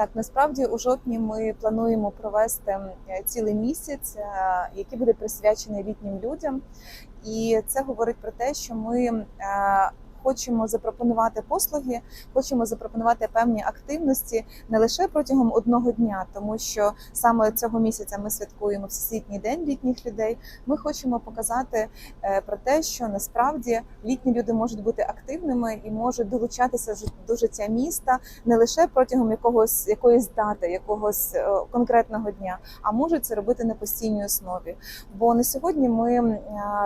Так, насправді у жовтні ми плануємо провести цілий місяць, е, який буде присвячений літнім людям. І це говорить про те, що ми е, хочемо запропонувати послуги, хочемо запропонувати певні активності не лише протягом одного дня, тому що саме цього місяця ми святкуємо Всесвітній день літніх людей. Ми хочемо показати е, про те, що насправді літні люди можуть бути активними і можуть долучатися до життя міста не лише протягом якогось якоїсь дати, якогось е, конкретного дня, а можуть це робити на постійній основі. Бо на сьогодні ми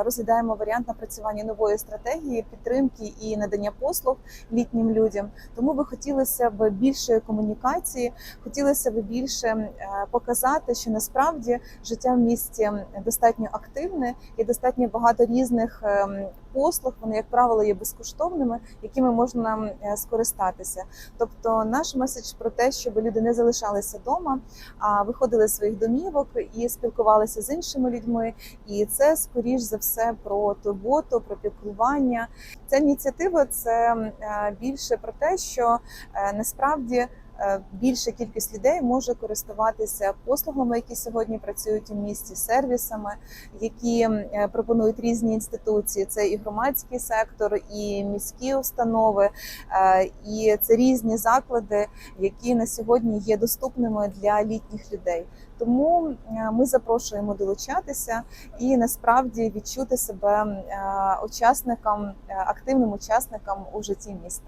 розглядаємо варіант напрацювання нової стратегії підтримки і надання послуг літнім людям. Тому би хотілося б більшої комунікації, хотілося б більше е, показати, що насправді життя в місті достатньо активне і достатньо багато різних ем, послуг. Вони, як правило, є безкоштовними, якими можна е, скористатися. Тобто, наш меседж про те, щоб люди не залишалися вдома, а виходили з своїх домівок і спілкувалися з іншими людьми. І це скоріш за все про турботу, про піклування. Ця ініціатива це е, більше про те, що е, насправді. Е, Більша кількість людей може користуватися послугами, які сьогодні працюють у місті, сервісами, які е, пропонують різні інституції. Це і громадський сектор, і міські установи, е, і це різні заклади, які на сьогодні є доступними для літніх людей. Тому ми запрошуємо долучатися і насправді відчути себе учасником, активним учасником у житті міста.